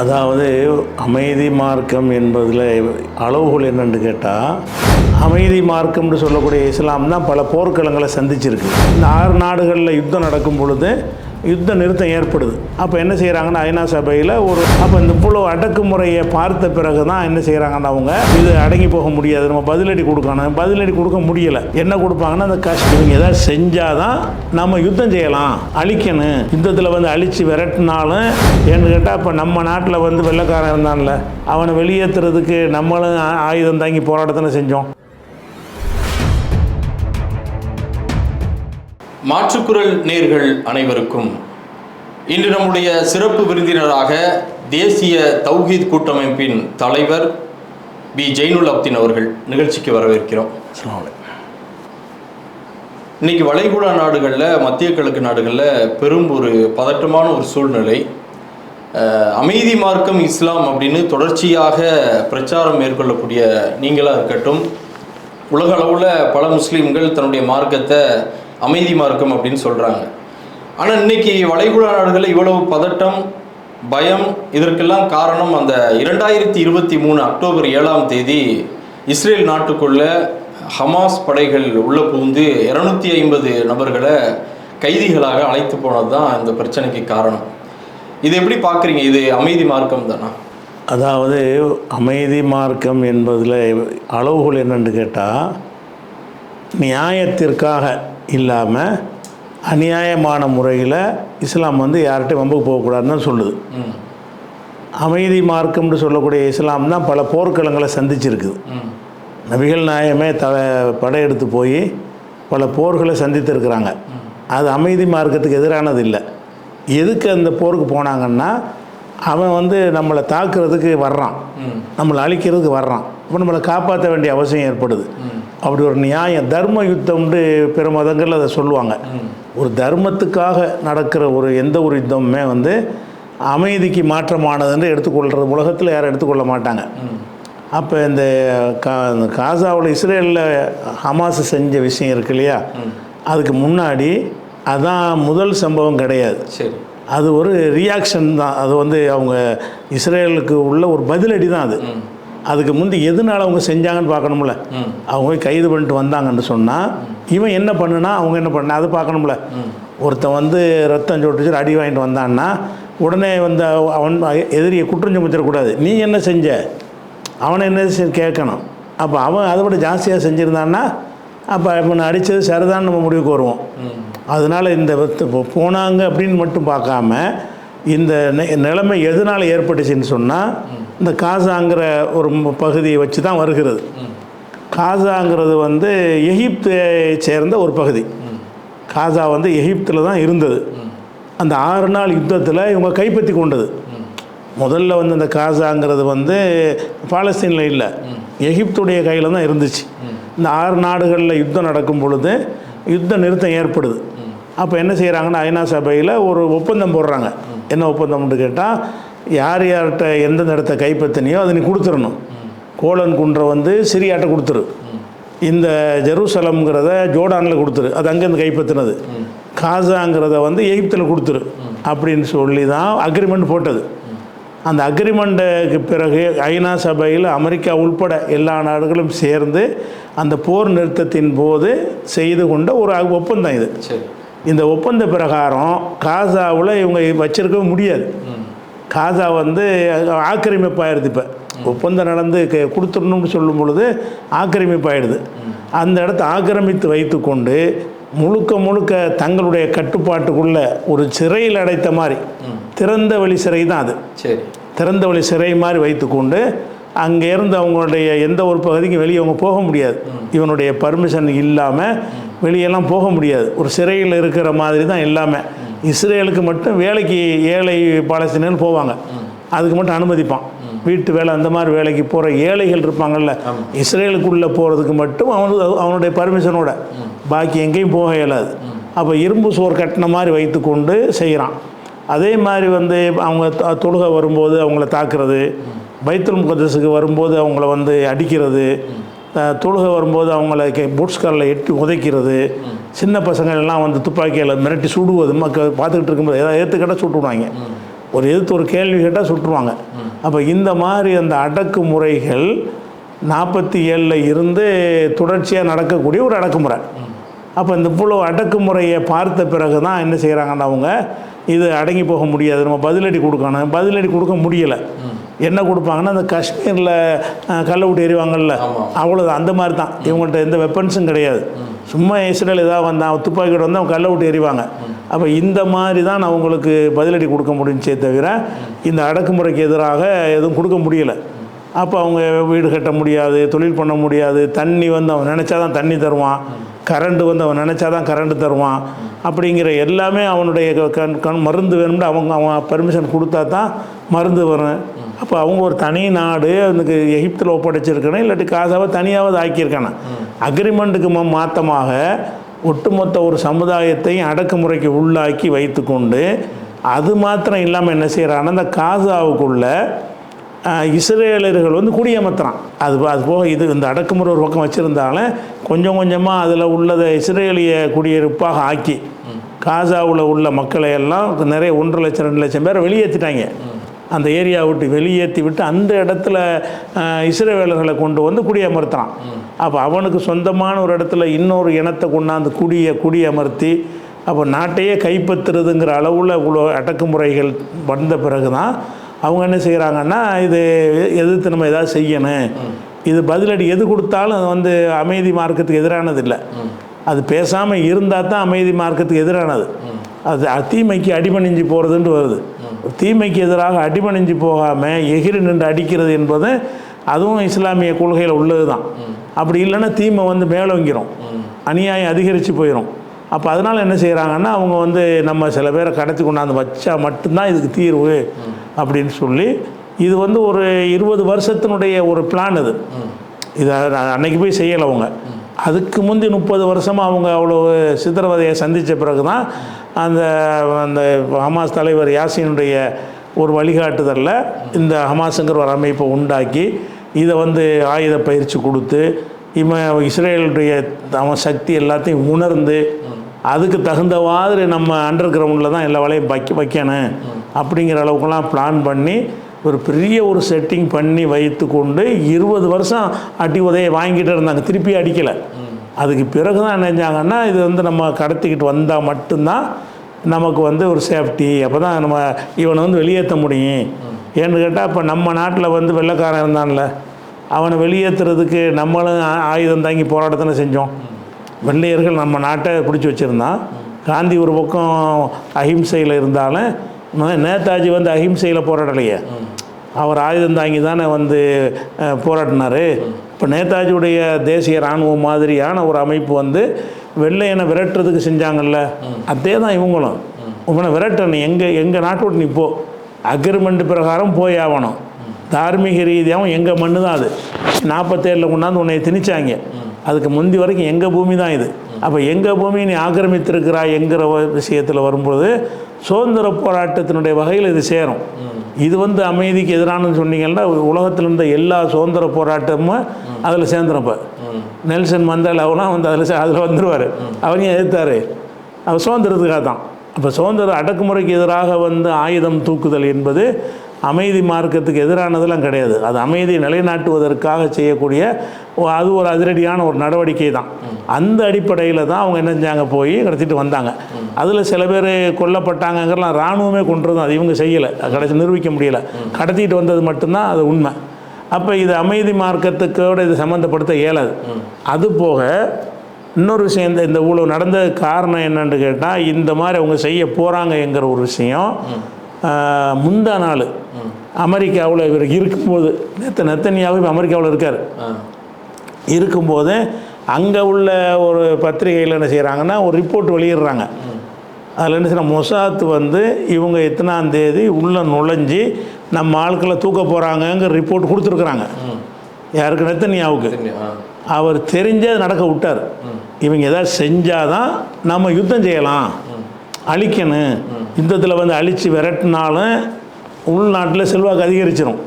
அதாவது அமைதி மார்க்கம் என்பதில் அளவுகள் என்னென்னு கேட்டால் அமைதி மார்க்கம்னு சொல்லக்கூடிய இஸ்லாம் தான் பல போர்க்களங்களை சந்திச்சிருக்கு. இந்த ஆறு நாடுகளில் யுத்தம் நடக்கும் பொழுது யுத்த நிறுத்தம் ஏற்படுது. அப்போ என்ன செய்கிறாங்கன்னா ஐநா சபையில் ஒரு அப்போ இந்த இவ்வளோ அடக்குமுறையை பார்த்த பிறகு தான் என்ன செய்கிறாங்கன்னா அவங்க இது அடங்கி போக முடியாது நம்ம பதிலடி கொடுக்கணும். பதிலடி கொடுக்க முடியலை. என்ன கொடுப்பாங்கன்னா அந்த கஷ்டம் இவங்க ஏதாவது செஞ்சாதான் நம்ம யுத்தம் செய்யலாம் அழிக்கணும். யுத்தத்தில் வந்து அழித்து விரட்டினாலும் ஏன்னு கேட்டால் இப்போ நம்ம நாட்டில் வந்து வெள்ளைக்காரன் இருந்தான்ல அவனை வெளியேற்றுறதுக்கு நம்மளும் ஆயுதம் தாங்கி போராட்டத்தானே செஞ்சோம். மாற்றுக்குரல் நேர்கள் அனைவருக்கும் இன்று நம்முடைய சிறப்பு விருந்தினராக தேசிய தௌஹீத் கூட்டமைப்பின் தலைவர் பி. ஜெயினுல் அப்தின் அவர்கள் நிகழ்ச்சிக்கு வரவேற்கிறோம். இன்னைக்கு வளைகுடா நாடுகளில் மத்திய கிழக்கு நாடுகளில் பெரும் ஒரு பதட்டமான ஒரு சூழ்நிலை. அமைதி மார்க்கம் இஸ்லாம் அப்படின்னு தொடர்ச்சியாக பிரச்சாரம் மேற்கொள்ளக்கூடிய நீங்களாக இருக்கட்டும் உலக அளவில் பல முஸ்லீம்கள் தன்னுடைய மார்க்கத்தை அமைதி மார்க்கம் அப்படின்னு சொல்கிறாங்க ஆனால் இன்னைக்கு வளைகுடா நாடுகளில் இவ்வளவு பதட்டம் பயம் இதற்கெல்லாம் காரணம் அந்த இரண்டாயிரத்தி இருபத்தி மூணு அக்டோபர் ஏழாம் தேதி இஸ்ரேல் நாட்டுக்குள்ள ஹமாஸ் படைகள் உள்ள புகுந்து இரநூத்தி ஐம்பது நபர்களை கைதிகளாக அழைத்து போனது தான் இந்த பிரச்சனைக்கு காரணம். இது எப்படி பார்க்குறீங்க? இது அமைதி மார்க்கம் தானா? அதாவது அமைதி மார்க்கம் என்பதில் அளவுகோல் என்னென்னு கேட்டால் நியாயத்திற்காக இல்லாமல் அநியாயமான முறையில் இஸ்லாம் வந்து யார்கிட்டையும் வம்புக்கு போகக்கூடாதுன்னு தான் சொல்லுது. அமைதி மார்க்கம்னு சொல்லக்கூடிய இஸ்லாம் தான் பல போர்க்களங்களை சந்திச்சிருக்குது. நபிகள் நாயகமே த படையெடுத்து போய் பல போர்களை சந்தித்திருக்கிறாங்க. அது அமைதி மார்க்கத்துக்கு எதிரானது இல்லை. எதுக்கு அந்த போருக்கு போனாங்கன்னா அவன் வந்து நம்மளை தாக்குறதுக்கு வர்றான். நம்மளை அழிக்கிறதுக்கு வர்றான். அப்போ நம்மளை காப்பாற்ற வேண்டிய அவசியம் ஏற்படுது. அப்படி ஒரு நியாயம் தர்ம யுத்தம்னு பிற மதங்கள் அதை சொல்லுவாங்க. ஒரு தர்மத்துக்காக நடக்கிற ஒரு எந்த ஒரு யுத்தமுமே வந்து அமைதிக்கு மாற்றமானதுன்னு எடுத்துக்கொள்கிறது உலகத்தில் யாரும் எடுத்துக்கொள்ள மாட்டாங்க. அப்போ இந்த கா இந்த காசாவில் இஸ்ரேலில் ஹமாஸ் செஞ்ச விஷயம் இருக்கு இல்லையா? அதுக்கு முன்னாடி அதான் முதல் சம்பவம் கிடையாது. சரி. அது ஒரு ரியாக்ஷன் தான். அது வந்து அவங்க இஸ்ரேலுக்கு உள்ள ஒரு பதிலடி தான் அது. அதுக்கு முந்தி எதனால அவங்க செஞ்சாங்கன்னு பார்க்கணும்ல? அவங்க போய் கைது பண்ணிட்டு வந்தாங்கன்னு சொன்னால் இவன் என்ன பண்ணுனா அவங்க என்ன பண்ண அது பார்க்கணும்ல. ஒருத்தன் வந்து ரத்தம் சொட்டுச்சு அடி வாங்கிட்டு வந்தான்னா உடனே வந்து அவ- அவன் எதிரியை குற்றம் சுமத்திடக்கூடாது. நீ என்ன செஞ்ச? அவனை என்ன கேட்கணும். அப்போ அவன் அதை விட ஜாஸ்தியாக செஞ்சுருந்தான்னா அப்போ இவனை அடித்தது சரிதான் நம்ம முடிவுக்கு வருவோம். அதனால் இந்த இப்போ போனாங்க அப்படின்னு மட்டும் பார்க்காம இந்த நி- நிலைமை எதனால் ஏற்பட்டுச்சுன்னு சொன்னால் இந்த காசாங்கிற ஒரு பகுதியை வச்சு தான் வருகிறது. காசாங்கிறது வந்து எகிப்தை சேர்ந்த ஒரு பகுதி. காசா வந்து எகிப்தில் தான் இருந்தது. அந்த ஆறு நாள் யுத்தத்தில் இவங்க கைப்பற்றி கொண்டது. முதல்ல வந்து இந்த காசாங்கிறது வந்து பாலஸ்தீனில் இல்லை. எகிப்துடைய கையில் தான் இருந்துச்சு. இந்த ஆறு நாடுகளில் யுத்தம் நடக்கும் பொழுது யுத்த நிறுத்தம் ஏற்படுது. அப்போ என்ன செய்கிறாங்கன்னா ஐநா சபையில் ஒரு ஒப்பந்தம் போடுறாங்க. என்ன ஒப்பந்தம்னு கேட்டால் யார் யார்கிட்ட எந்தெந்த இடத்த கைப்பற்றினியோ அதை நீ கொடுத்துடணும். கோலன் குன்றை வந்து சிரியாட்ட கொடுத்துரு. இந்த ஜெருசலம்ங்கிறத ஜோர்டானில் கொடுத்துரு. அது அங்கேருந்து கைப்பற்றினது. காசாங்கிறத வந்து எகிப்தில் கொடுத்துரு. அப்படின்னு சொல்லி தான் அக்ரிமெண்ட் போட்டது. அந்த அக்ரிமெண்ட்டுக்கு பிறகு ஐநா சபையில் அமெரிக்கா உள்பட எல்லா நாடுகளும் சேர்ந்து அந்த போர் நிறுத்தத்தின் போது செய்து கொண்ட ஒரு ஒப்பந்தம் இது. இந்த ஒப்பந்த பிரகாரம் காசாவில் இவங்க வச்சிருக்கவே முடியாது. காசா வந்து ஆக்கிரமிப்பாயிருது இப்போ. ஒப்பந்தம் நடந்து க- கொடுத்துடணும்னு சொல்லும் பொழுது ஆக்கிரமிப்பாயிடுது அந்த இடத்த ஆக்கிரமித்து வைத்துக்கொண்டு முழுக்க முழுக்க தங்களுடைய கட்டுப்பாட்டுக்குள்ள ஒரு சிறையில் அடைத்த மாதிரி திறந்த வெளி சிறை தான் அது. சரி. திறந்த வழி சிறை மாதிரி வைத்துக்கொண்டு அங்கே இருந்து அவங்களுடைய எந்த ஒரு பகுதிக்கும் வெளியே அவங்க போக முடியாது. இவனுடைய பர்மிஷன் இல்லாமல் வெளியெல்லாம் போக முடியாது. ஒரு சிறையில் இருக்கிற மாதிரி தான் எல்லாமே. இஸ்ரேலுக்கு மட்டும் வேலைக்கு ஏழை பாலஸ்தீனர்கள் போவாங்க. அதுக்கு மட்டும் அனுமதிப்பான். வீட்டு வேலை அந்த மாதிரி வேலைக்கு போகிற ஏழைகள் இருப்பாங்கல்ல. இஸ்ரேலுக்குள்ளே போகிறதுக்கு மட்டும் அவனு அவனுடைய பர்மிஷனோட பாக்கி எங்கேயும் போக இயலாது. அப்போ இரும்பு சோறு கட்டின மாதிரி வைத்துக்கொண்டு செய்கிறான் அதே மாதிரி வந்து அவங்க த- தொழுகை வரும்போது அவங்கள தாக்குறது பைத்துல் முகதஸுக்கு வரும்போது அவங்கள வந்து அடிக்கிறது தொழுகை வரும்போது அவங்கள புட்ஸ்கரில் காலில் எட்டி உதைக்கிறது சின்ன பசங்கள்லாம் வந்து துப்பாக்கியில் மிரட்டி சுடுவது மக்கள் பார்த்துக்கிட்டு இருக்கும்போது ஏதாவது ஏற்றுக்கிட்ட கேட்டால் விடுவாங்க ஒரு எதிர்த்து ஒரு கேள்வி கேட்டால் சுட்டுருவாங்க. அப்போ இந்த மாதிரி அந்த அடக்குமுறைகள் நாற்பத்தி ஏழில் இருந்து தொடர்ச்சியாக நடக்கக்கூடிய ஒரு அடக்குமுறை. அப்போ இந்த இவ்வளோ அடக்குமுறையை பார்த்த பிறகு தான் என்ன செய்கிறாங்கன்னா அவங்க இது அடங்கி போக முடியாது. நம்ம பதிலடி கொடுக்கணும். பதிலடி கொடுக்க முடியலை. என்ன கொடுப்பாங்கன்னா அந்த காஷ்மீரில் கல்லை விட்டு எறிவாங்கல்ல. அவ்வளோதான் அந்த மாதிரி தான் இவங்கள்ட்ட எந்த வெப்பன்ஸும் கிடையாது. சும்மா இஸ்ரேல் ஏதாவது வந்தான் துப்பாக்கியோட வந்து அவங்க கல்லை விட்டு எறிவாங்க அப்போ இந்த மாதிரி தான் அவங்களுக்கு பதிலடி கொடுக்க முடிஞ்சே தவிர இந்த அடக்குமுறைக்கு எதிராக எதுவும் கொடுக்க முடியலை. அப்போ அவங்க வீடு கட்ட முடியாது தொழில் பண்ண முடியாது தண்ணி வந்து அவன் நினச்சா தான் தண்ணி தருவான் கரண்ட்டு வந்து அவன் நினச்சா தான் கரண்ட்டு தருவான் அப்படிங்கிற எல்லாமே அவனுடைய க- கண் கண் மருந்து வேணும்னு அவங்க அவன் பர்மிஷன் கொடுத்தா தான் மருந்து வரும். அப்போ அவங்க ஒரு தனி நாடு அதுக்கு எகிப்தில் ஒப்படைச்சிருக்கணும் இல்லாட்டி காசாவை தனியாவது ஆக்கியிருக்கானே? அக்ரிமெண்ட்டுக்கு மாற்றமாக ஒட்டுமொத்த ஒரு சமுதாயத்தையும் அடக்குமுறைக்கு உள்ளாக்கி வைத்துக்கொண்டு அது மாத்திரம் இல்லாமல் என்ன செய்கிறான்னா அந்த காசாவுக்குள்ளே இஸ்ரேலர்கள் வந்து குடியமர்த்துறான் அது அது போக இது இந்த அடக்குமுறை ஒரு பக்கம் வச்சுருந்தாலும் கொஞ்சம் கொஞ்சமாக அதில் உள்ளதை இஸ்ரேலிய குடியிருப்பாக ஆக்கி காசாவில் உள்ள மக்களை எல்லாம் நிறைய ஒன்றரை லட்சம் ரெண்டு லட்சம் பேரை வெளியேற்றிட்டாங்க அந்த ஏரியா விட்டு வெளியேற்றி விட்டு அந்த இடத்துல இஸ்ரேலர்களை கொண்டு வந்து குடியமர்த்துறான் அப்போ அவனுக்கு சொந்தமான ஒரு இடத்துல இன்னொரு இனத்தை கொண்டாந்து குடியை குடியமர்த்தி அப்போ நாட்டையே கைப்பற்றுறதுங்கிற அளவில் இவ்வளோ அடக்குமுறைகள் வந்த பிறகு தான் அவங்க என்ன செய்கிறாங்கன்னா இது எதிர்த்து நம்ம எதாவது செய்யணும். இது பதிலடி எது கொடுத்தாலும் அது வந்து அமைதி மார்க்கத்துக்கு எதிரானது இல்லை. அது பேசாமல் இருந்தால் தான் அமைதி மார்க்கத்துக்கு எதிரானது. அது தீமைக்கு அடிபணிஞ்சு போகிறதுன்ட்டு வருது. தீமைக்கு எதிராக அடிபணிஞ்சு போகாமல் எகிரி நின்று அடிக்கிறது என்பது அதுவும் இஸ்லாமிய கொள்கையில் உள்ளது தான் அப்படி இல்லைன்னா தீமை வந்து மேலோங்கிரும். அநியாயம் அதிகரித்து போயிடும் அப்போ அதனால் என்ன செய்கிறாங்கன்னா அவங்க வந்து நம்ம சில பேரை கடத்தி கொண்டாந்து வச்சா மட்டும்தான் இதுக்கு தீர்வு. அப்படின்னு சொல்லி இது வந்து ஒரு இருபது வருஷத்தினுடைய ஒரு பிளான் இது. இதை நான் அன்னைக்கு போய் செய்யலை அவங்க. அதுக்கு முந்தி முப்பது வருஷமாக அவங்க அவ்வளோ சித்திரவதையை சந்தித்த பிறகு தான் அந்த அந்த ஹமாஸ் தலைவர் யாசினுடைய ஒரு வழிகாட்டுதலில் இந்த ஹமாஸுங்கிற ஒரு அமைப்பை உண்டாக்கி இதை வந்து ஆயுத பயிற்சி கொடுத்து இவன் இஸ்ரேலுடைய அவன் சக்தி எல்லாத்தையும் உணர்ந்து அதுக்கு தகுந்த மாதிரி நம்ம அண்டர் கிரவுண்டில் தான் எல்லா வேலையும் வைக்க வைக்கணும். அப்படிங்கிற அளவுக்குலாம் பிளான் பண்ணி ஒரு பெரிய ஒரு செட்டிங் பண்ணி வைத்து கொண்டு இருபது வருஷம் அடி உதையை வாங்கிட்டு இருந்தாங்க. திருப்பி அடிக்கலை. அதுக்கு பிறகு தான் நினைஞ்சாங்கன்னா இது வந்து நம்ம கடத்திக்கிட்டு வந்தால் மட்டும்தான் நமக்கு வந்து ஒரு சேஃப்டி அப்போ தான் நம்ம இவனை வந்து வெளியேற்ற முடியும். ஏன்னு கேட்டால் இப்போ நம்ம நாட்டில் வந்து வெள்ளைக்காரன் இருந்தான்ல. அவனை வெளியேற்றுறதுக்கு நம்மளும் ஆயுதம் தாங்கி போராட்டத்தானே செஞ்சோம். வெள்ளையர்கள் நம்ம நாட்டை பிடிச்சி வச்சுருந்தான். காந்தி ஒரு பக்கம் அஹிம்சையில் இருந்தாலும் நேதாஜி வந்து அஹிம்சையில் போராடலையே. அவர் ஆயுதம் தாங்கி தானே வந்து அஹ், இப்போ நேதாஜியுடைய தேசிய இராணுவம் மாதிரியான ஒரு அமைப்பு வந்து வெள்ளையனை விரட்டுறதுக்கு செஞ்சாங்கல்ல. அதே தான் இவங்களும். இவனை விரட்டணும். எங்கள் எங்கள் நாட்டோட நீ போ. அக்ரிமெண்ட் பிரகாரம் போய் ஆகணும். தார்மீக ரீதியாகவும் எங்கள் மண்ணு தான் அது. நாற்பத்தேழில் கொண்டாந்து உன்னை திணிச்சாங்க. அதுக்கு முந்தி வரைக்கும் எங்கள் பூமி தான் இது. அப்போ எங்கள் பூமி நீ ஆக்கிரமித்திருக்கிறாய் என்கிற விஷயத்தில் வரும்போது சுதந்திர போராட்டத்தினுடைய வகையில் இது சேரும். இது வந்து அமைதிக்கு எதிரானு சொன்னீங்கன்னா உலகத்தில் இருந்த எல்லா சுதந்திர போராட்டமும் அதில் சேர்ந்துருப்ப. நெல்சன் மண்டேலாவெல்லாம் வந்து அதில் அதில் வந்துடுவார் அவரையும் எதிர்த்தார். அவர் சுதந்திரத்துக்காக தான். அப்போ சுதந்திர அடக்குமுறைக்கு எதிராக வந்து ஆயுதம் தூக்குதல் என்பது அமைதி மார்க்கத்துக்கு எதிரானதெல்லாம் கிடையாது. அது அமைதியை நிலைநாட்டுவதற்காக செய்யக்கூடிய அது ஒரு அதிரடியான ஒரு நடவடிக்கை தான். அந்த அடிப்படையில் தான் அவங்க என்ன செஞ்சாங்க? போய் கடத்திட்டு வந்தாங்க. அதில் சில பேர் கொல்லப்பட்டாங்கங்கிறலாம் இராணுவமே கொண்டுறது அது இவங்க செய்யலை. கடைசி நிரூபிக்க முடியலை. கடத்திட்டு வந்தது மட்டும்தான் அது உண்மை. அப்போ இது அமைதி மார்க்கத்துக்கோட இது சம்மந்தப்படுத்த இயலாது. அது போக இன்னொரு விஷயம் இந்த இந்த இவ்வளோ நடந்த காரணம் என்னன்னு கேட்டால் இந்த மாதிரி அவங்க செய்ய போகிறாங்கங்கிற ஒரு விஷயம் முந்தா நாள். அமெரிக்காவில் இவர் இருக்கும்போது நேற்று நெத்தனியாவும் அமெரிக்காவில் இருக்கார். இருக்கும்போது அங்கே உள்ள ஒரு பத்திரிகையில் என்ன செய்கிறாங்கன்னா ஒரு ரிப்போர்ட் வெளியிடுறாங்க. அதில் என்ன செய்யணும் மொசாத் வந்து இவங்க எத்தனாம் தேதி உள்ளே நுழைஞ்சி நம்ம ஆட்களை தூக்க போகிறாங்கங்கிற ரிப்போர்ட் கொடுத்துருக்குறாங்க. யாருக்கு? நெத்தனியாவுக்கு. அவர் தெரிஞ்சே அதை நடக்க விட்டார். இவங்க ஏதாவது செஞ்சாதான் நம்ம யுத்தம் செய்யலாம். அழிக்கணும். யுத்தத்தில் வந்து அழித்து விரட்டினாலும் உள்நாட்டில் செல்வாக்கு அதிகரிச்சிடும்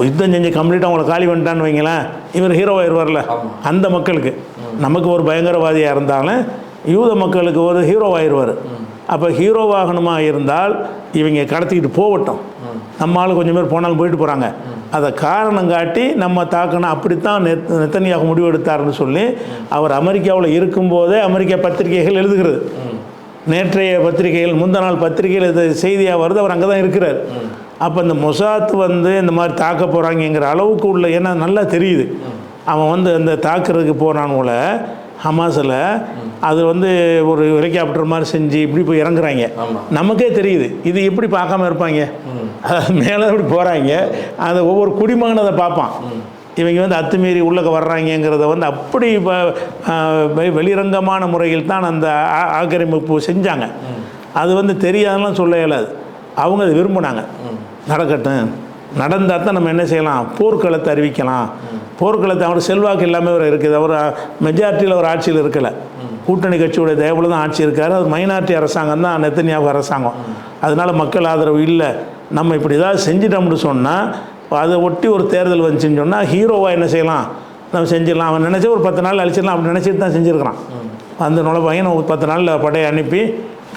யுத்தம் செஞ்சு கம்ப்ளீட்டாக அவங்கள காலி பண்ணிட்டான்னு வைங்களேன் இவர் ஹீரோ ஆயிடுவார்ல ஆமா. அந்த மக்களுக்கு. நமக்கு ஒரு பயங்கரவாதியாக இருந்தாலும் யூத மக்களுக்கு ஒரு ஹீரோ ஆயிடுவார் அப்போ ஹீரோவாகணுமா இருந்தால் இவங்க கடத்திக்கிட்டு போகட்டும். நம்ம ஆளு கொஞ்சம் பேர் போனாலும் போயிட்டு போகிறாங்க அதை காரணம் காட்டி நம்ம தாக்கணும் அப்படித்தான் நெத் நெத்தனியாக முடிவெடுத்தாருன்னு சொல்லி அவர் அமெரிக்காவில் இருக்கும்போதே அமெரிக்கா பத்திரிகைகள் எழுதுகிறது. நேற்றைய பத்திரிகைகள் முந்த நாள் பத்திரிகையில் இது செய்தியாக வருது அவர் அங்கே தான் இருக்கிறார் அப்போ இந்த மொசாத் வந்து இந்த மாதிரி தாக்க போகிறாங்கங்கிற அளவுக்கு உள்ள ஏன்னா நல்லா தெரியுது. அவன் வந்து அந்த தாக்குறதுக்கு போல ஹமாஸில் அது வந்து ஒரு ஹெலிகாப்டர் மாதிரி செஞ்சு இப்படி போய் இறங்குறாங்க. நமக்கே தெரியுது. இது எப்படி பார்க்காம இருப்பாங்க? மேலே இப்படி போகிறாங்க அதை ஒவ்வொரு குடிமகனும் அதை பார்ப்பான் இவங்க வந்து அத்துமீறி உள்ளக்க வர்றாங்கங்கிறத வந்து அப்படி வெளிரங்கமான முறையில் தான் அந்த ஆக்கிரமிப்பு செஞ்சாங்க. அது வந்து தெரியாதெல்லாம் சொல்ல இயலாது அவங்க அதை விரும்பினாங்க. நடக்கட்டும். நடந்தால் தான் நம்ம என்ன செய்யலாம்? போர்க்களத்தை அறிவிக்கலாம். போர்க்களத்தை அவர் செல்வாக்கு இல்லாமல் அவர் இருக்குது. அவர் மெஜாரிட்டியில் அவர் ஆட்சியில் இருக்கலை. கூட்டணி கட்சியுடைய தயவுல தான் ஆட்சி இருக்காரு. அது மைனாரிட்டி அரசாங்கம் தான் நெத்தனியாக அரசாங்கம். அதனால மக்கள் ஆதரவு இல்லை. நம்ம இப்படி ஏதாவது செஞ்சிட்டோம்னு சொன்னால் அதை ஒட்டி ஒரு தேர்தல் வந்துச்சுன்னு சொன்னால் ஹீரோவாக என்ன செய்யலாம்? நம்ம செஞ்சிடலாம். அவன் நினச்சா ஒரு பத்து நாள் அழிச்சிடலாம். அப்படி நினச்சிட்டு தான் செஞ்சுருக்கிறான். அந்த நுழைப்பாங்க ஒரு பத்து நாளில் படையை அனுப்பி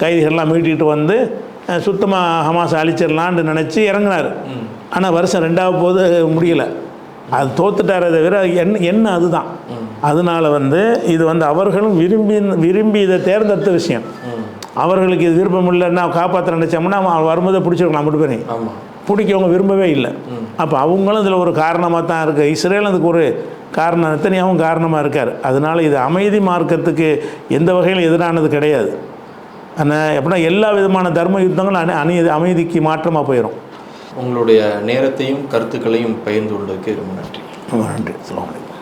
கைதிகள்லாம் மீட்டிகிட்டு வந்து சுத்தமாக ஹமாஸ் அழிச்சிடலான்னு நினச்சி இறங்குனார். ஆனால் வருஷம் ரெண்டாவது போது முடியல. அது தோத்துட்டாரே தவிர என்ன என்ன அதுதான். அதனால வந்து இது வந்து அவர்களும் விரும்பி விரும்பி இதை தேர்ந்தெடுத்த விஷயம். அவர்களுக்கு இது விருப்பம் இல்லைன்னா காப்பாற்ற நினச்சோம்னா அவன் வரும்போதே பிடிச்சிருக்கலாம் பேரையும். ஆமா. பிடிக்கவங்க விரும்பவே இல்லை. அப்போ அவங்களும் இதில் ஒரு காரணமாக தான் இருக்குது இஸ்ரேலும் அதுக்கு ஒரு காரணம் எத்தனையாவும் காரணமாக இருக்கார். அதனால் இது அமைதி மார்க்கத்துக்கு எந்த வகையிலும் எதிரானது கிடையாது. எப்படின்னா எல்லா விதமான தர்ம யுத்தங்களும் அணி அணி அமைதிக்கு மாற்றமாக போயிடும் உங்களுடைய நேரத்தையும் கருத்துக்களையும் பகிர்ந்து கொண்டதுக்கு ரொம்ப நன்றி. ரொம்ப நன்றி. அலைக்கும்.